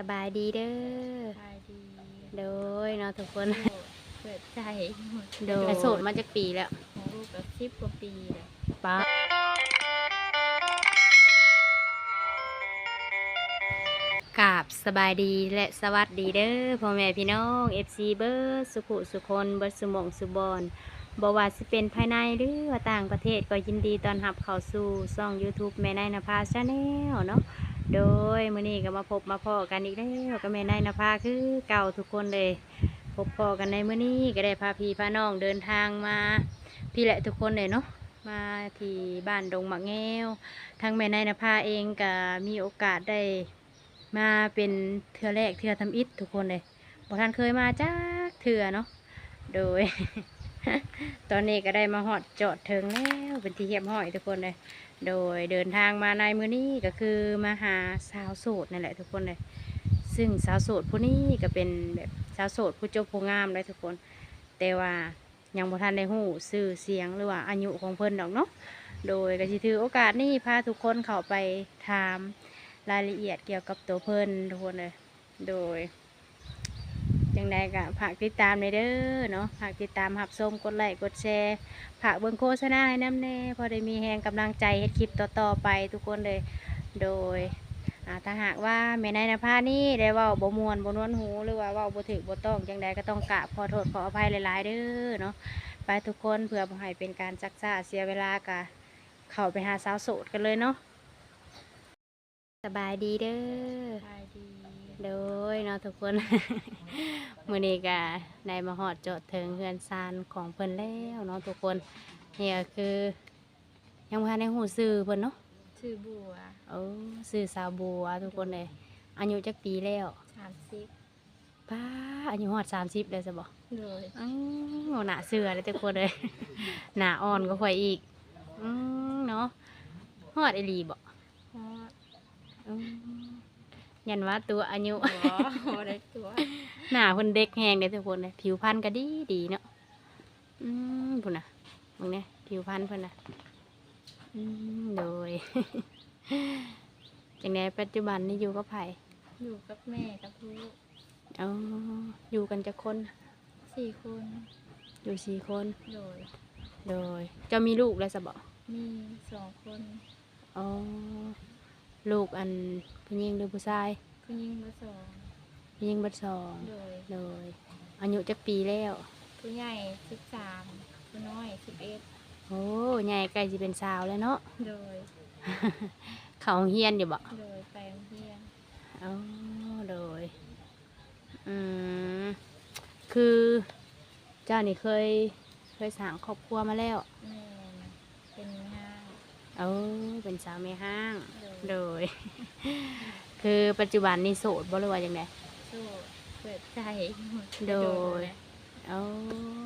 สบายดีเด้อ สบายดี โดยเนาะทุกคนเปิดใจโดยโสดมาจากปีแล้วของลูกก็สิบกว่าปีแล้วป้ากราบสบายดีและสวัสดีเด้อพ่อแม่พี่น้อง FC เบิร์ดสุขุสุคนเบิร์ดสุหมองสุบอนบว่าสิเป็นภายในหรือว่าต่างประเทศก็ยินดีต้อนรับเข้าสู่ช่อง YouTube แม่นายนภาชาแนลเนาะ โดยมื้อนี้ก็มาพบมาพอกันอีกแล้วกับแม่นายนภาคือเก่าทุกคนเลย พบพอกันในมื้อนี้ก็ได้พาพี่พาน้องเดินทางมา พี่แหละทุกคนเลยเนาะมาที่บ้านดงมักแง้วทางแม่นายนภาเองก็มีโอกาสได้มาเป็นเทือแรกเทือทำอิฐทุกคนเลยบอท่านเคยมาจ้าเทือเนาะ โดย ตอนนี้ก็ได้มาหอดจอดถึงแล้วเป็นที่เหียบห้อยทุกคนเลย โดยเดินทางมาในมือนี้ก็คือมาหาสาวโสดนั่นแหละทุกคนเลย ซึ่งสาวโสดผู้นี้ก็เป็นแบบสาวโสดผู้เจบผู้งามเลยทุกคน แต่ว่ายังบ่ทันได้หู้ชื่อเสียงหรือว่าอายุของเพิ่นดอกเนาะ โดยก็สิถือโอกาสนี้พาทุกคนเข้าไปถามรายละเอียดเกี่ยวกับตัวเพิ่นทุกคนเลย โดย ยังไงก็ฝากติดตามในเด้อเนาะฝากติดตามหับส้มกดไลค์กดแชร์ฝากเบิ่งโฆษณาให้น้ำแน่พอได้มีแหงกำลังใจเฮ็ดคลิปต่อๆไปทุกคนเลยโดยถ้าหากว่าแม่นายนภานี่ได้ว่าบ่มวนบ่นวนหูหรือว่าว่าบ่ถึกบ่ต้องจังใดก็ต้องกราบขอโทษขออภัยหลายๆเด้อเนาะไปทุกคนเพื่อบ่ให้เป็นการจักซ่าเสียเวลากะเข้าไปหาสาวโสดกันเลยเนาะสบายดีเด้อ โดยเนาะทุกคน มื้อนี้ก็ได้มาฮอดโจทย์ถึงเฮือนซานของเพิ่นแล้วเนาะทุกคนนี่ก็คือ ยังบ่ทันได้ฮู้ชื่อเพิ่นเนาะชื่อบัวเออชื่อสาวบัวทุกคนเลยอายุจักปีแล้วสามสิบป้าอายุฮอด30แล้วซะบ่เลยอ้าวหน้าเสือเลยทุกคนเลย หน้าอ่อนก็ค่อยอีกอืมเนาะฮอดอีหลีบ่เพราะอืม ยันว่าตัวอายุหัวหัวได้ตัวหน้าเพิ่นเด็กแหงเด้อทุกคนเลยผิวพรรณก็ดีดีเนาะอืมพุ่นน่ะมึงเนี่ยผิวพรรณเพิ่นน่ะอืมโดยจังไดปัจจุบันนี่อยู่กับไผอยู่กับแม่กับลูกอ๋ออยู่กันจะคนสี่คนอยู่สี่คนโดยโดยเจะมีลูกแล้วสบอมีสองคนอ๋อ ลูกอันผู้หญิงหรือผู้ชายผู้หญิงมาสองผู้หญิงเบัดสองโดยโดยอายุจักปีแล้ว ผู้ใหญ่สิบสามผู้น้อยสิบเอ็ดโอ้ใหญ่ใกล้จะเป็นสาวแล้วเนาะ โดย เขาโรงเฮียนอยู่บ่โดยไปโรงเรียนอ๋อโดยอืมคือเจ้านี่เคยเคยสร้างครอบครัวมาแล้ว แม่เป็นห้าง เออเป็นสาวแม่ห้าง โดย โดย คือปัจจุบันนี่โสดบ่หรือว่าอย่างไรสู้เปิดใจโดยเอ้า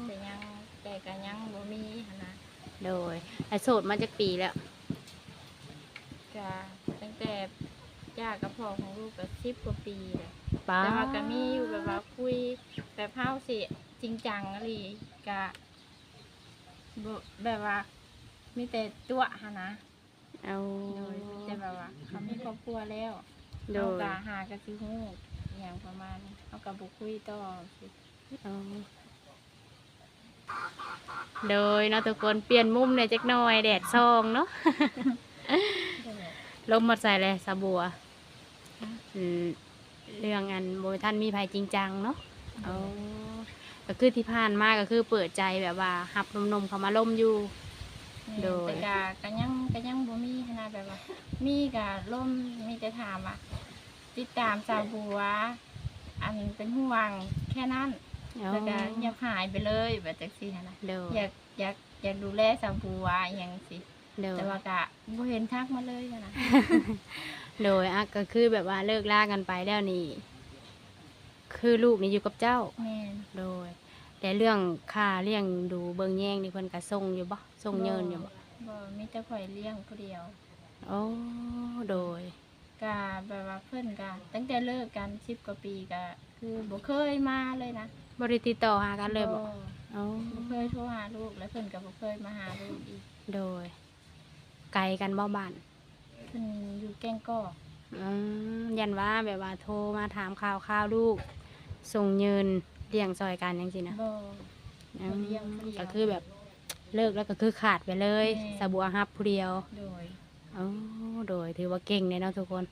แต่ยังแต่ก็ยังบ่มีหั้นนะโดยไอโสดมาจากปีแล้ว ก็ตั้งแต่ย่ากับพ่อของลูกก็สิบกว่าปีเลยป้าแต่ว่าก็มีอยู่แบบว่าคุยแบบเฮาสิจริงจังอะไรก็บ่แบบว่ามีแต่ตัวหั้นนะ เอาโดย มีแต่แบบว่าเขามีครอบครัวแล้วโดเฮายก็หาก็สิฮู้อหย่างประมาณนี้เฮาก็บ่คุยต่อสิเอาโดยเนาะทุกคนเปลี่ยนมุมเลยจักหน่อยแดดซองเนาะ ลมมาใส่เลยสาบัวอืมเรื่องอันโบท่านมีภัยจริงจังเนาะเอาก็คือที่ผ่านมาก็คือเปิดใจแบบว่าหับนมๆเขามาล่มอยู่ โดย แต่ก็ก็ยังก็ยังบ่มีขนาดแบบว่า มีก็ล่มมีแต่ถามอะติดตามสาวบัว อันเป็นห่วงแค่นั้นเอาแล้วก็เงียบหายไปเลยแบบจังซี่หั้นนะโดยอยากอยากอยากดูแลสาวบัวอหย่างสิโดยแต่ว่าก็บ่เห็นทักมาเลยหั้นนะ โดยอะก็คือแบบว่าเลิกลากันไปแล้วนี่ คือลูกนี่อยู่กับเจ้า แม่นโดย แต่เรื่องค่าเลี้ยงดูเบิงแย่งนี่เพิ่นก็ส่งอยู่บ่ ส่งเยินอยู่บ่บ่มีแต่ข่อยเลี้ยงผู้เดียวโอ้โดยก็แบบว่าเพิ่นก็ตั้งแต่เลิกกัน10กว่าปีก็คือบ่เคยมาเลยนะบริติดต่อหากันเลยบ่บ่โอ้บ่เคยโทรหาลูกแล้วเพิ่นก็บ่เคยมาหาลูกอีกโดย ไกลกันบ่บ้านเพิ่นอยู่แกงกอกออืมยันว่าแบบว่าโทรมาถามข่าวข่าวลูก ส่งเงินเลี้ยงซอยกันยังสินะบ่อืมเลี้ยงผู้เดียวก็คือแบบ เลิกแล้วก็คือขาดไปเลยแม่ สะบัวฮับผู้เดียวโดยอ๋อโดยถือว่าเก่งเลยเนาะทุกคน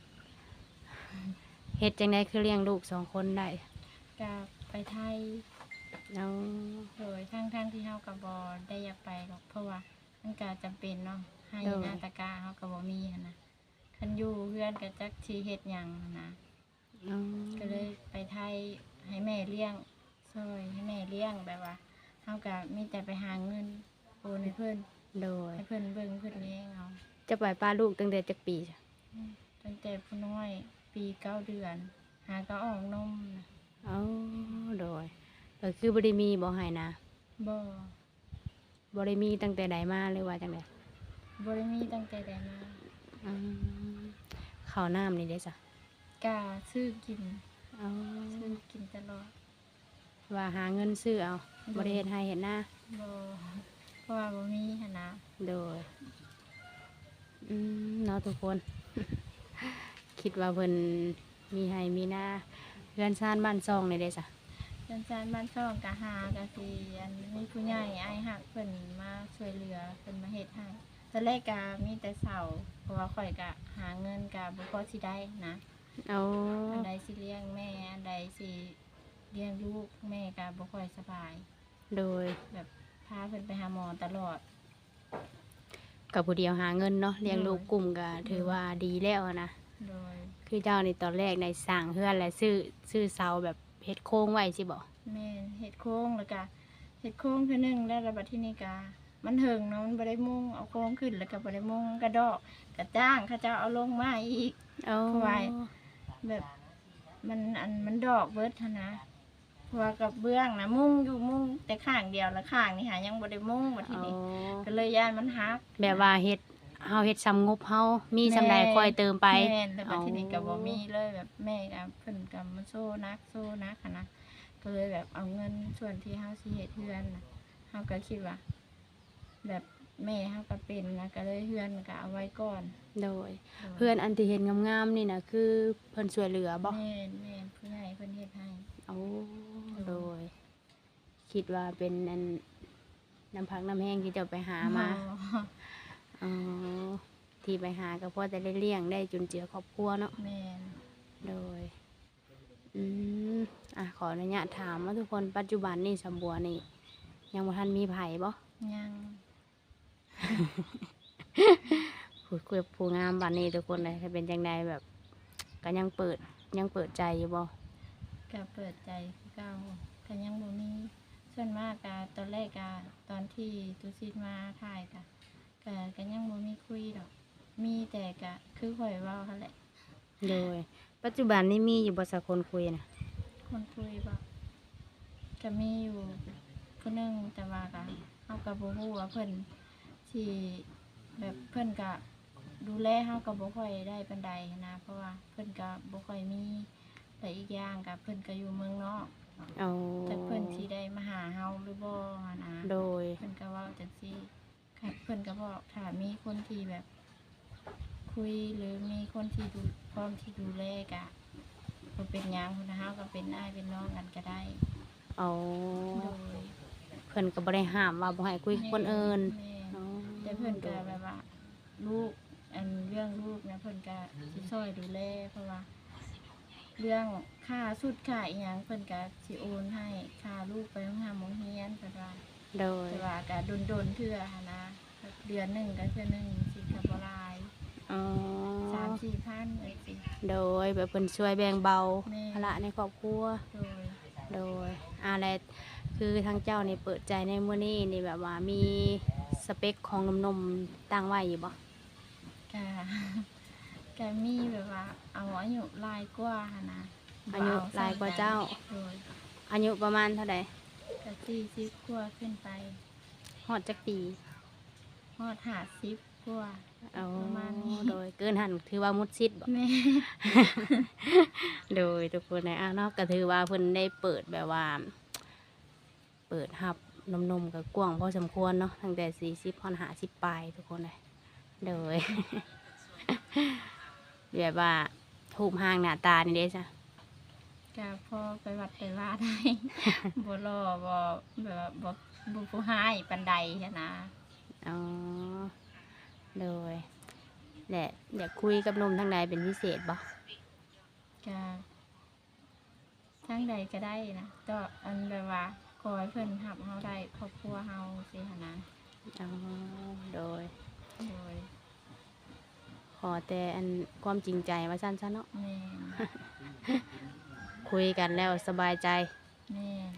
เฮ็ดจังไดคือเลี้ยงลูกสองคนได้ก็ไปไทยเอาโดยทั้งทั้งๆที่เฮาก็บ่ได้อยากไปหรอกเพราะว่ามันก็จำเป็นเนาะให้หนาตะกร้าเฮาก็บ่มีหันนะคันอยู่เพื่อนก็จักสิเฮ็ดหยังหั้นนะเอาก็เลยไปไทยให้แม่เลี้ยงซอยให้แม่เลี้ยงแบบว่าเฮาก็มีแต่ไปหาเงินโอ นให้เพิ่นโดย ให้เพิ่นเบิ่งเพิ่นเลี้ยงเอาจะปล่อยป้าลูกตั้งแต่จักปีจ้ะตั้งแต่ผู้น้อยปีเก้าเดือน หาก็ออกนมนะเอาโดยก็คือบ่ได้มีบ่ให้นะบ่บ่ได้มีตั้งแต่ใดมาเลยว่าจังไดบ่ได้มีตั้งแต่ใดมาอืมข้าวน้ำนี่ได้จ้ะกาซื้อกินเอาซื้อกินตลอดว่าหาเงินซื้อเอาบ่ได้เฮ็ดให้เฮ็ดหน้าบ่ เพราะว่าบ่มีหันนะโดยอืมเนาะทุกคน คิดว่าเพิ่นมีให้มีหน้าเพื่อนชานบ้านซองนี่ได้จ้ะเดินจานบ้านช่องกะหากะสิอันมีผู้ใหญ่อ้ายฮักเพิ่นมาช่วยเหลือเพิ่นมาเฮ็ดให้ตอนแรกกะมีแต่เสาเพราะว่าข่อยกะหาเงินกะบ่พอสิได้นะ เอาอันใดสิเลี้ยงแม่อันใดสิเลี้ยงลูกแม่กะบ่ค่อยสบาย โดยแบบ พาเพิ่นไปหาหมอตลอด กับผู้เดียวหาเงินเนาะเลี้ยงโดยลูกกลุ่มก็ถือว่าดีแล้วนะโดยคือเจ้าในตอนแรกในสั่งเพื่อนและซื้อซื้อเสาแบบเฮ็ดโค้งไว้สิบ่แม่เห็ดโค้งแล้วก็เห็ดโค้งคือหนึ่งแล้วระบาดที่นี่กามันเถิงเนาะมันบ่ได้มุ่งเอาโค้งขึ้นแล้วก็บ่ได้มุ่งกระดอกกระจ้างเขาจะเอาลงมาอีก เอาไว้ แบบมันอันมันดอกเบิดหั้นนะ เพราะว่ากับเบื้องนะมุ่งอยู่มุ่งแต่ข้างเดียวแล้วข้างนี่หายังบ่ได้มุ่งบัดทีเอานี้ก็เลยย่านมันหักแบบว่าเฮ็ดเฮาเฮ็ดซ้ำงบเฮามีสำใดค่อยเติมไปแม่นแต่บัดทีนี้ก็บ่เอามีมีเลยแบบแม่ก็เพิ่นก็มาโซ่นักโซ่นักหั้นนะก็เลยแบบเอาเงินส่วนที่เฮาสิเฮ็ดเฮือนน่ะเฮาก็คิดว่า แบบแม่เฮาก็เป็นนะก็เลยเฮือนก็เอาไว้ก่อน โดย เพื่อนอันที่เห็นงามๆนี่นะคือเพิ่นช่วยเหลือบ่แม่นแม่นผู้ใหญ่เพิ่นเฮ็ดให้เอา โดย คิดว่าเป็นอันน้ำพักน้ำแห้งที่เจ้าไปหามาอ๋ออ๋อที่ไปหาก็เพราะแต่ได้เลี้ยงได้จุนเจือครอบครัวเนาะแม่นโดยอืมอะขออนุญาตถามว่าทุกคนปัจจุบันนี่สำบัวนี่ ยังบ่ทันมีไผบ่ยังพูดคุยกับผู้งามบันนี้ทุกคนเลยถ้าเป็นจังใดแบบ ก็ยังเปิดยังเปิดใจอยู่บ่ก็เปิดใจคือ เก่าก็ยังบ่มีส่วนมากก็ตอนแรกก็ตอนที่ตุซิดมาถ่ายก็ก็ก็ยังบ่มีคุยดอก มีแต่ก็คือข่อยเว้าหั่นแหละ โดย ปัจจุบันนี่มีอยู่บ่สักคนคุยนะคนคุยบอกก็มีอยู่ผู้หนึงแต่ว่าก็เฮาก็บ่ฮู้ว่าเพิ่นสิแบบเพิ่นก็ดูแลเฮาก็บ่ค่อยได้ปานใดนะ เพราะว่าเพิ่นก็บ่ค่อยมีแต่อีกอย่างก็เพิ่นก็อยู่เมืองนอก เอาแต่เพิ่นสิได้มาหาเฮาหรือบ่หั้นนะโดย เพิ่นก็เว้าจังซี่ค่ะเพิ่นก็บอกถ้ามีคนที่แบบ คุยหรือมีคนที่ดูพร้อมที่ดูแลก็บ่เป็นหยังพุ่นนะเฮาก็เป็นอ้ายเป็นน้องกันก็ได้เอาโดยเพิ่นก็บ่ได้ห้ามว่าบ่ให้คุยกับคนอื่นแม่อ๋อแต่เพิ่นก็แบบว่า ลูกอันเรื่องลูกนะเพิ่นก็สิช่วยดูแลเพราะว่า เรื่องค่าสุดค่าอีหยังเพิ่นก็สิโอนให้ค่าลูกไปโรงหาหมองเฮียนเพิ่นว่าโดย แต่ว่าก็โดนๆเทื่อหั้นนะเดือนหนึงก็เทื่อหนึงสิก็บ่หลายอ๋อ 3-4,000จังซี่ โดยแบบเพิ่นช่วยแบ่งเบาแม่ ภาระในครอบครัว โดย โดยอะไรคือทางเจ้านี่เปิดใจในมื้อนี้นี่แบบว่ามีสเปคของหนมๆตั้งไว้อยู่บ่ก็ ก็มีแบบว่า เอาอายุหลายกว่าหั้นนะอายุหลายกว่าเจ้า โดยอายุประมาณเท่าใดก็40กว่าขึ้นไปฮอดจักปีฮอดหาสิบกว่า เอาประมาณนี้ โดยเกินหันถือว่ามุดชิดบ่ แม่ โดยทุกคนในอะเนาะก็ถือว่าเพิ่นได้เปิดแบบว่า เปิดหับนมๆกับกว้างพอสมควรเนาะตั้งแต่สี่สิบพอนหาสิบปลายทุกคนเลยโดย แบบว่ารูปห่างหน้าตานี่เด้จ้ะก็พอไปวัดไปว่าได้ บ่รอบ่แบบว่าบ่บ่ผู้ให้ปานใดหั้นนะอ๋อโดยแหละอยากคุยกับหนมทางใดเป็นพิเศษบ่ก็ทั้งใดก็ได้นะก็อันแบบว่าขอให้เพิ่นรับเฮาได้ครอบครัวเฮาสิหันนะ อ๋อโดย โดย ข อแต่อันความจริงใจว่าสั้นซะเนาะแม่นคุยกันแล้วสบายใจแม่น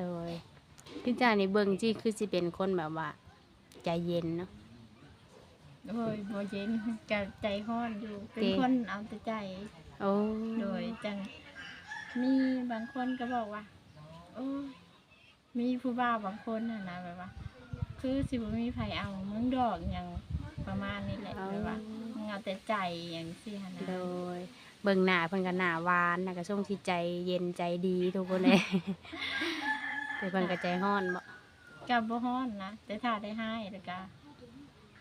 โดยพี่จ้านี่เบิ่งจี้คือสิเป็นคนแบบว่า ใจเย็นเนาะโดยบ่เย็นก็ใจร้อนอยู่เป็นจริง คนเอาแต่ใจโอ้โดยจังมีบางคนก็บอกว่าโอ้ยมีผู้บ่าวบางคนน่ะนะแบบว่า คือสิบ่มีไผเอามึงดอกอย่างประมาณนี้แหละเอาแบบว่ามึง เอาแต่ใจอย่างซี่หั่นนะโดย เบิ่งหน้าเพิ่นก็หน้าหวานนะก็ส่งที่ใจเย็นใจดีทุกคนเลย แต่เพิ่นก็ใจร้อนบ่กับบ่ฮ้อนนะแต่ถ้าได้ให้แล้วก็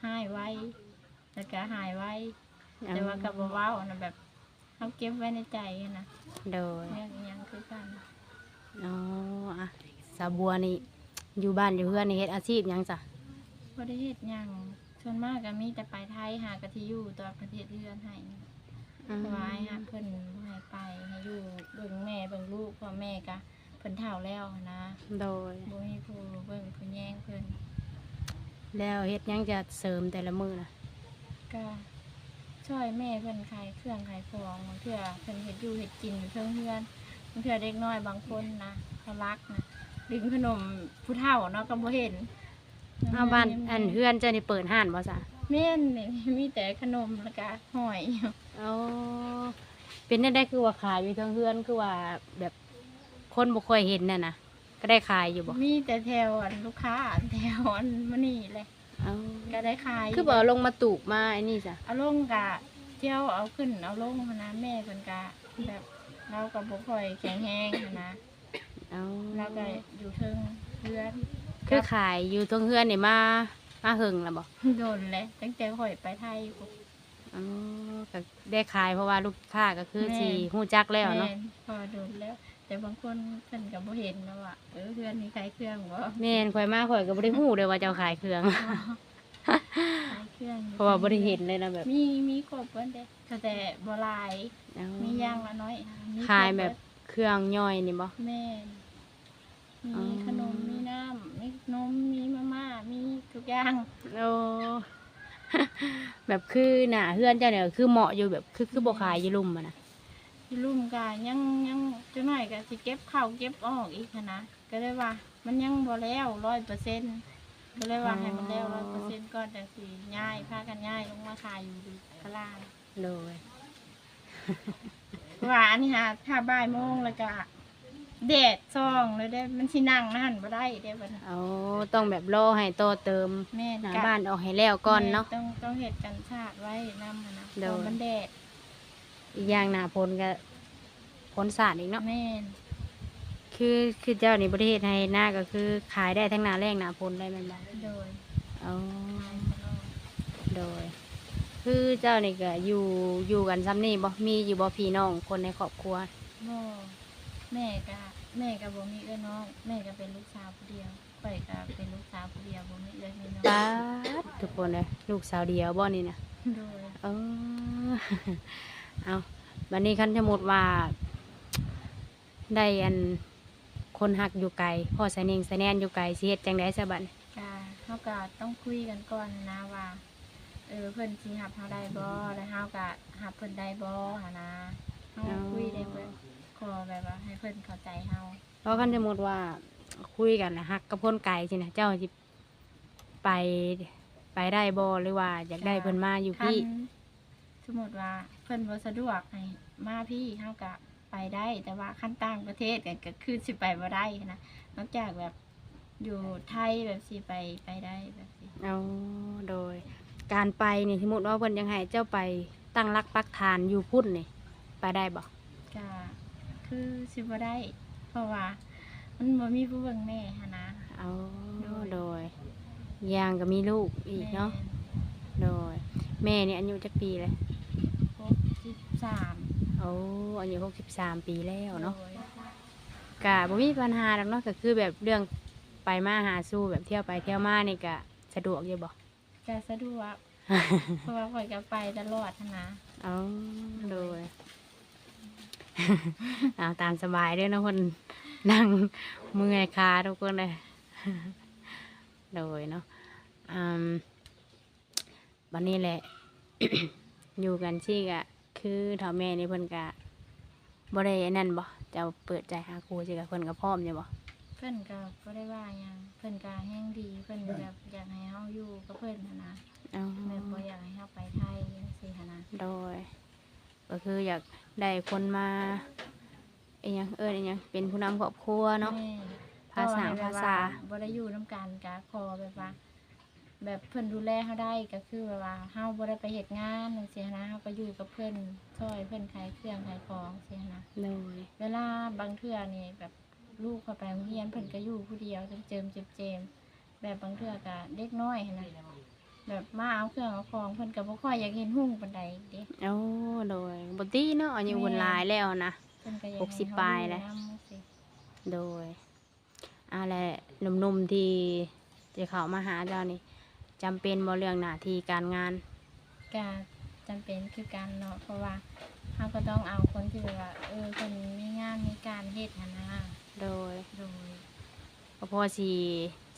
ให้ไว้แล้วก็หายไว้ แต่ว่ากับบ่เว้านะแบบเฮาเก็บไว้ในใจหั้นนะโดยเรื่องอิหยังคือกันอ๋ออะสาวบัวนี่อยู่บ้านอยู่เพื่อนนี่เฮ็ดอาชีพหยังจ้ะบ่ได้เฮ็ดหยัง ส่วนมากก็มีแต่ไปไทยหากะที่อยู่ตัวประเทศเรือนให้อืมเพราะว่าให้หาเพิ่นให้ไปให้อยู่เบิ่งแม่เบิ่งลูกเพราะแม่ก็เพิ่นเฒ่าแล้วหั้นนะโดยบ่มีผู้เบิ่งผู้แย่งเพิ่นแล้วเฮ็ดหยังจะเสริมแต่ละมื้อน่ะก็ช่วยแม่เพิ่นขายเครื่องขายของบางเทื่อเพิ่นเฮ็ดอยู่เฮ็ดกินอยู่เทิงเฮือนบางเทื่อเด็กน้อยบางคนนะเขารักนะดึงขนมผู้เฒ่าเนาะก็บ่เห็น เอาบ้านอันเฮือนเจ้านี่เปิดห้านบ่จ้ะแม่นนี่มีแต่ขนมแล้วก็หอยเอาเป็นได้ได้คือว่าขายอยู่เทั้งเฮือนคือว่าแบบคนบ่ค่อยเห็นน่ะนะก็ได้ขายอยู่บ่มีแต่แถวอันลูกค้าอันแถวอันมื้อนี้แหละเอาก็ได้ขายคือบ่เอาลงมาตูกมาไอ้นี่จ้ะเอาลงกะเที่ยวเอาขึ้นเอาลงหั้นนะแม่เพิ่นกะแบบเราก็บ่ค่อยแข็งแรงหั้นนะเอาเราก็อยู่เทิงเรือน คือขายอยู่เทั้งเฮือนนี่มามาหึงแล้วบ่โดนเลยตั้งแต่ข่อยไปไทยพุ่นอ๋อก็ได้ขายเพราะว่าลูกค้าก็คือแม่สิฮู้จักแล้วเนาะแม่พอโดนแล้ว แต่บางคนเพิ่นก็บ่เห็นแล้วว่าเออเพื่อนมีขายเครื่องบ่แม่นข่อยมาข่อยก็บ่ได้ฮู้เลยว่าเจ้าขายเครื่อง ขายเครื่องอยู่เพราะว่าบ่ได้เห็นเลยนะแบบมีมีครบเบิดเด้ก็แต่บ่หลายเอามีอย่างละน้อยมีขายแบบครเเครื่องย่อยนี่บ่บิดแม่นอ๋อมีขนมมีน้ำ มีนมมีมาม่ามีทุกอย่างโอ้แบบคือหน้าเฮือนเจ้าเนี่ยคือเหมาะอยู่แบบคือคือบ่ขายอยู่ลุ่มอะนะที่ลุ่มกายังยังจักหน่อยก็สิเก็บเข้าวเก็บออกอีกหั้นนะก็เลยว่า มันยังบ่แล้ว100%ก็เลยว่าให้มันแล้ว100%ก่อนจังสิย้ายพากันย้ายลงมาขายอยู่ดีกลางโดยว่าอันนี้ฮะถ้าบ่ายโมงแล้วก็ แดดซ่องเลยได้มันสินั่งนั่นบ่ได้เด้บัดนี้เอาต้องแบบรอให้โตเติมแม่นหน้าก็บ้านออกให้แล้วก่อนเนาะ แม่ต้องต้องเฮ็ดกันชาติไว้นำหั่นนะโดยเพราะมันแดดอีกอย่างหน้าพลก็พลศาสตร์อีกเนาะแม่นคือคือเจ้านี่ประเทศให้หน้าก็คือขายได้ทั้งหน้าแรงหน้าพลได้แม่นบ่โดยเอาขายตลอดโดย คือเจ้านี่ก็อยู่อยู่กันซ้ำนี่บ่มีอยู่บ่พี่น้องคนในครอบครัว บ่แม่ก็ แม่ก็บ่มีเอ้อน้อง แม่ก็เป็นลูกสาวผู้เดียวข่อยก็เป็นลูกสาวผู้เดียวบ่มีเอ้อมีน้องป๊าดทุกคนเลยลูกสาวเดียวบ่นี่นะโดยเออ เอาวันนี้คันสมมุติว่า ได้อันคนหักอยู่ไกลพ่อสายนิงสายแนนอยู่ไกลสิเฮ็ดจังได๋ซะบัดนี้ก็เฮาก็ต้องคุยกันก่อนนะว่าเออเพิ่นสิรับเฮาได้บ่แล้วเฮาก็รับเพิ่นได้บ่หั่นนะเฮาคุยได้เพิ่นข อแบบว่าให้เพิ่นเข้าใจเฮาเพราะคันสมมุติว่าคุยกันนะหักกับคนไกลสินะเจ้าสิไปไปได้บ่หรือว่าอยากได้เพิ่นมาอยู่พี่ คันสมมุติว่าเพิ่นบ่สะดวกให้มาพี่เฮาก็ไปได้ แต่ว่าคันต่างประเทศก็ก็คือสิไปบ่ได้นะนอกจากแบบอยู่ไทยแบบสิไปไปได้แบบสิเอาโดย การไปนี่สมมติว่าเพิ่นยังให้เจ้าไปตั้งรักปักฐานอยู่พุ่นนี่ ไปได้บ่ก็ คือสิบ่ได้ เพราะว่า มันบ่มีผู้เบิ่งแม่หันนะ เอาโดย โดยยางก็มีลูกอีกเนาะโดย แม่นี่อายุจักปีเลยครบ13โอ้อายุ63ปีแล้วเนาะโดยกะบ่มีปัญหาหรอกเนาะก็คือแบบเรื่องไปมาหาสู่แบบเที่ยวไปเที่ยวมานี่ก็สะดวกอยู่บ่ก็สะดวกเพราะว่าข่อยก็ไปตลอดหั้นนะเอาโดย เอาตามสบายเด้วยนะคนนั่งเมื่อยขาทุกคนเลยโดยเนาะอืมวันนี้แหละ อยู่กันชี่กะ คือเท่าแม่นี่เพิ่นกะบ่ได้อันนั่นบ่จะเปิดใจหาครูสิกะเพิ่นก็พร้อมอยู่บ่เพิ่นก็บ่ได้ว่าหยังเพิ่นก็แห้งดี เพิ่นแบบอยากให้เฮาอยู่กับเพิ่นหั้นนะเอาแบบบ่อยากให้เฮาไปไทยจังซี่หั้นนะโดย ก็คืออยากได้คนมาเอียงเอิ้นอิหยังเป็นผู้นำครอบครัวเนาะแม่ภาษาก็ให้แบบภาษาว่บ่ได้อยู่นํกันก็ขอแบบว่า แบบเพิ่นดูแลเฮาได้ก็คือแบบว่าเฮาบ่ได้ไปเฮ็ดงานจังซี่หั้นนะเฮาก็อยู่กับเพิ่นช่วยเพิ่นขายเครื่องขายของจังซี่หั้นนะโดยเวลาบางเทื่อนี่แบบลูกเขาไปโรงเรียนเพิ่นก็อยู่ผู้เดียวจนเจิมเจ็บเจมแบบบางเทื่อก็เด็กน้อยหั้นนะ แบบมาเอาเครื่องเอาของเพิ่นก็บ่ค่อยอยากเห็นหุ่งปานใดเด้โอ้โดยบตีเนาะอายุวนหลายแล้วนะ เพิ่นก็อยากหกสิบให้เฮปลายแล้วอนำจังซี่โดยอะไรหนุ่มๆที่จะเข้ามาหาเจ้านี่จำเป็นบ่เรื่องหน้าที่การงาน ก็จำเป็นคือกันเนาะเพราะว่าเฮาก็ต้องเอาคนที่แบบว่า เออเพิ่นมีงานมีการเฮ็ดหั้นนะโดยโดยก็พอสิ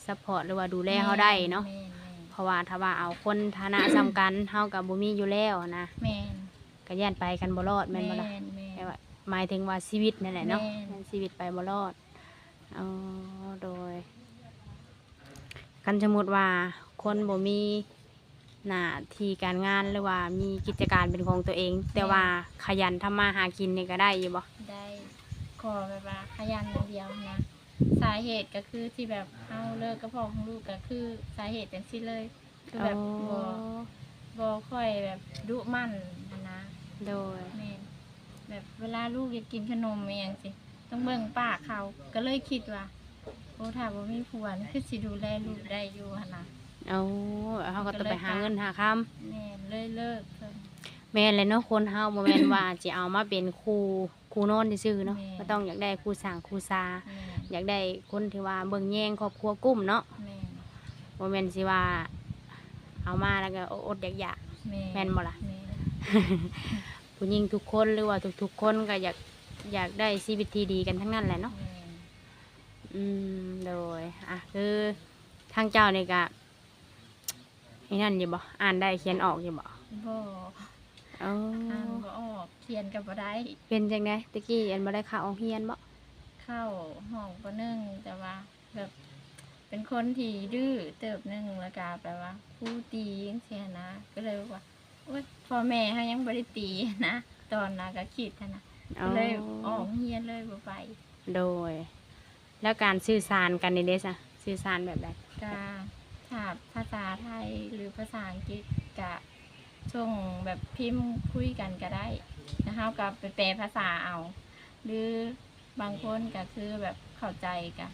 ซัพพอร์ตหรือว่าดูแลเขาได้เนาะ แม่น เพราะว่าถ้าว่าเอาคนฐานะสำคัญเฮากับบ่มีอยู่แล้วนะแม่นก็ย่านไปกันบ่รอดแม่แม่นนบ่ล่ะแม่นแม่แต่นว่าหมายถึงว่าชีวิตนั่นแหละเนาะแม่น ย่านชีวิตไปบ่รอดเอาโดยคันสมมุติว่าคนบ่มีหน้าที่การงานหรือว่ามีกิจการเป็นของตัวเอง แต่ว่าขยันทำมาหากินนี่ก็ได้อยู่บ่ได้ขอแบบว่าขยันอย่างเดียวนะ สาเหตุก็คือที่แบบเอาเลิกกับพ่อของลูกก็คือสาเหตุจังซี่เลย คือแบบบ่บ่ค่อยแบบดุมั่นนะนะโดยแม่นแบบเวลาลูกอยากกินขนมอหย่างสิต้องเบิ่งปากเขาก็เลยคิดว่าโอ้ถ้าบ่มีผัวนี่คือสิดูแลลูกได้อยู่หั่นน่ะเอาเขาก็ต้องไปหาเงินหาคำแม่นเลยเลิกเพิ่นแม่นเลยเนาะคนเฮาบ่แม่นว่าจะเอามาเป็นครูครูนอนซื่อๆเนาะแม่น ก็ต้องอยากได้ครูสร้างครูซา แม่น อยากได้คนที่ว่าเบิ่งแยงครอบครัวกุ้มเนาะแม่นบ่แม่นสิว่า เอามาแล้วก็อดๆอยากแม่นแม่นบ่ล่ะ แม่นๆผู้หญิงทุกคนหรือว่าทุกๆคนก็อยากอยากได้ชีวิตที่ดีกันทั้งนั้นแหละเนาะ แม่นอืมโดยอะคือทางเจ้านี่ก็ไอ้นั่นอยู่บ่อ่านได้เขียนออกอยู่บ่บ่อ๋ออ่านบ่ออกเขียนก็บ่ได้เป็นจังได๋ตะกี้อันบ่ได้เข้าโรงเรียนบ่ เข้าห้องปหนึ่งแต่ว่าแบบเป็นคนที่ดื้อเติบหนึ่งแล้วก็แปลว่าผู้ตีจังซี่นะ ก็เลยว่าโอ๊ยพ่อแม่เขายังบ่ได้ตีนะตอนนั้นก็คิดหั้นนะก็เลยออกเฮียนเลยบ่ไป โดย แล้วการสื่อสารกันในเดซอะสื่อสารแบบใดก็ถ้าภาษาไทยหรือภาษาอังกฤษก็ช่วงแบบพิมพ์คุยกันก็ได้แล้วเฮาก็ไปแปลภาษาเอา หรือ บางคนก็คือแบบเข้าใจก็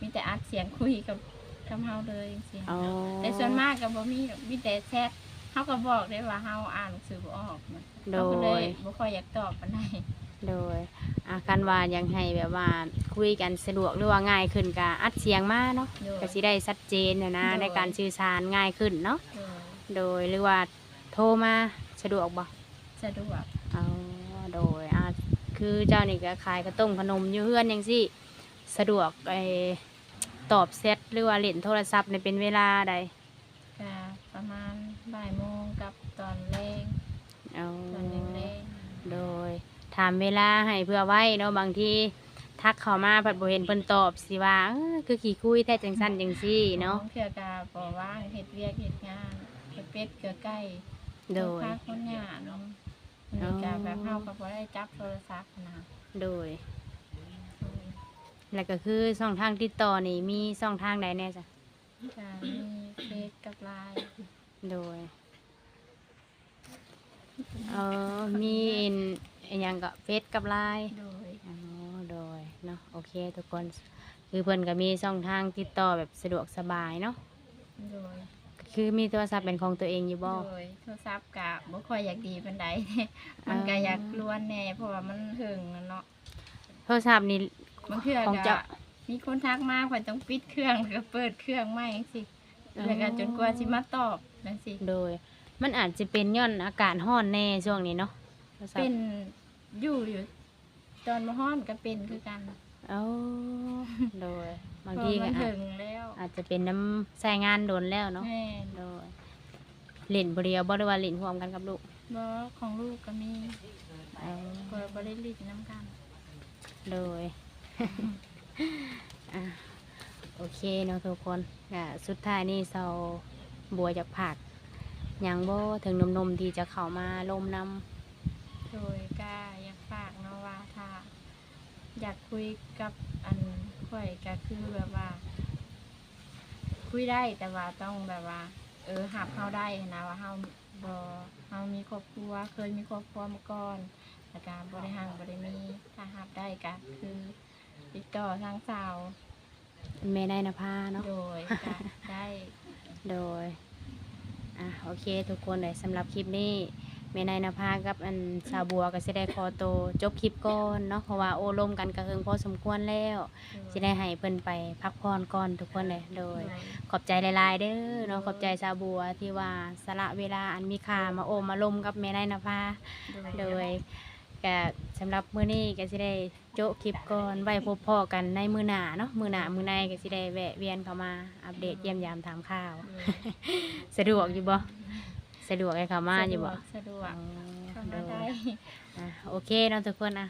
มีแต่อัดเสียงคุยกับกับเฮาเลยจังซี่อ๋อแต่ส่วนมากก็บ่มีหรอกมีแต่แชทเฮาก็บอกได้ว่าเฮาอ่านหนังสือบ่ออกนะโดเฮาก็เลย ยบ่ค่อยอยากตอบปานใดโดยอาการว่าอยังให้แบบว่าคุยกันสะดวกหรือว่าง่ายขึ้นก็อัดเสียงมาเนาะโดย ก็สิได้ชัดเจนนะนะโดย ในการสื่อสารง่ายขึ้นเนาะโดยโดยหรือว่าโทรมาสะดวกบ่สะดวกอ๋อโดยอ่า คือเจ้านี่ก็ขายกระต้มขนมอยู่เฮือนจังซี่สะดวกไอ้ตอบเซตหรือว่าเล่นโทรศัพท์ในเป็นเวลาใดก็ประมาณบ่ายโมงกับตอนแรงเอาตอนแรงโดยถามเวลาให้เพื่อไว้เนาะบางทีทักเข้ามาผัดบ่เห็นเพิ่นตอบสิว่าเอ้อคือขี้คุยแท้จังซั่นจังซี่ๆเนาะ เพื่อก็บ่ว่างเฮ็ดเวียกเฮ็ดงานเฮ็ดเป็ดเกลือไก่โดยพาคนหยาเนาะ อันนี้ก็แบบเฮาก็บ่ได้จับโทรศัพท์นะโดย แล้วก็คือช่องทางติดต่อนี่มีช่องทางใดแน่จ้ะก็มีเฟซกับไลน์โดยเออมีอินอิหยังก็เฟซกับไลน์ โดย อ๋อโดยเนาะโอเคทุกคน คือเพิ่นก็มีช่องทางติดต่อแบบสะดวกสบายเนาะโดย คคือมีโทรศัพท์เป็นของตัวเองอยู่บ่ โดยโทรศัพท์กะบ่ค่อยอยากดีปานใด มันก็อยากล้วนแน่เพราะว่ามันหึงน่ะเนาะโทรศัพท์นี่ บางเทื่อของก็เจ้า มีคนทักมาข่อยต้องปิดเครื่องแล้วก็เปิดเครื่องใหม่จังซี่แล้วก็จนกว่าสิมาตอบจังซี่โดย มันอาจจะเป็นย้อนอากาศร้อนแน่ช่วงนี้เนาะโทรศัพท์เป็นอยู่อยู่ตอนบ่ฮ้อนก็เป็นคือกัน เอ้าโดย บางเพราะทีก็มันอาหึจงแล้วอาจจะเป็นน้ำใส่งานโดนแล้วเนาะแม่นโดยเล่นบ่เดียวบ่ได้ว่าเล่นร่วมกันกับลูกบ่ของลูกก็มีเอ้าก็บ่ได้ลิดน้ำกันโดยอะโอเคเนาะทุกคนอะสุดท้ายนี่เซาบัวจากผักหยังบ่ถึงนมๆที่จะเข้ามาลมนำโดยก็อยากฝากเนาะว่าถ้า อยากคุยกับอันข่อยก็คือแบบว่า คุยได้แต่ว่าต้องแบบว่า เออหับเฮาได้นะว่าเฮาบ่เฮามีครอบครัวเคยมีครอบครัวมาก่อนแล้วก็บ่ได้ห่างบ่ได้มีถ้าหับได้ก็คือติดต่อทางสาวแม่ได้นภาเนาะโดยก็ได้ โดย อะโอเคทุกคนเลยสำหรับคลิปนี้ แม่นายนภากับอันชาวบัวก็จะได้ขอโตวจบคลิปก่อนเนาะเพราะว่าโอ้ลมกันกระเฮิงพอสมควรแล้วจะได้ให้เพิ่นไปพักผ่อนก่อนทุกคนเลยโดย ขอบใจหลาย ๆ เด้อเนาะขอบใจชาวบัวที่ว่าสละเวลาอันมีค่ามาโอมมาลมกับแม่นายนภา โดยก็สำหรับมื้อนี้ก็สิได้โจะคลิปก่อนไว้พบพ่อกันในมื้อหน้าเนาะมื้อหน้ามื้อในก็สิได้แวะเวียนเข้ามาอัปเดตเยี่ยมยามถามข่าว สะดวกอยู่บ่ สะดวกให้เข้ามาอยู่บ่สะดวกเข้าโดมายได้อะโอเคเนาะทุกคนอะ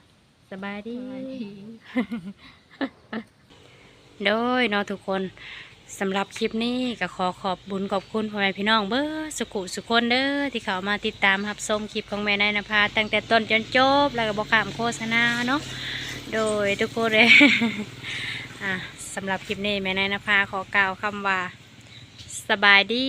สบายดีสวัสดีโดยเนาะทุกคนสำหรับคลิปนี้ก็ขอขอบบุญขอบคุณพ่อแม่พี่น้องเบอร์สุขุสุคนเด้อที่เขามาติดตามรับชมคลิปของแม่นายนภาตั้งแต่ต้นจนจบแล้วก็บอกขามโฆษณาเนาะโดยทุกคนเลย อะสำหรับคลิปนี้แม่นายนภาขอกล่าวคำว่า สบายดี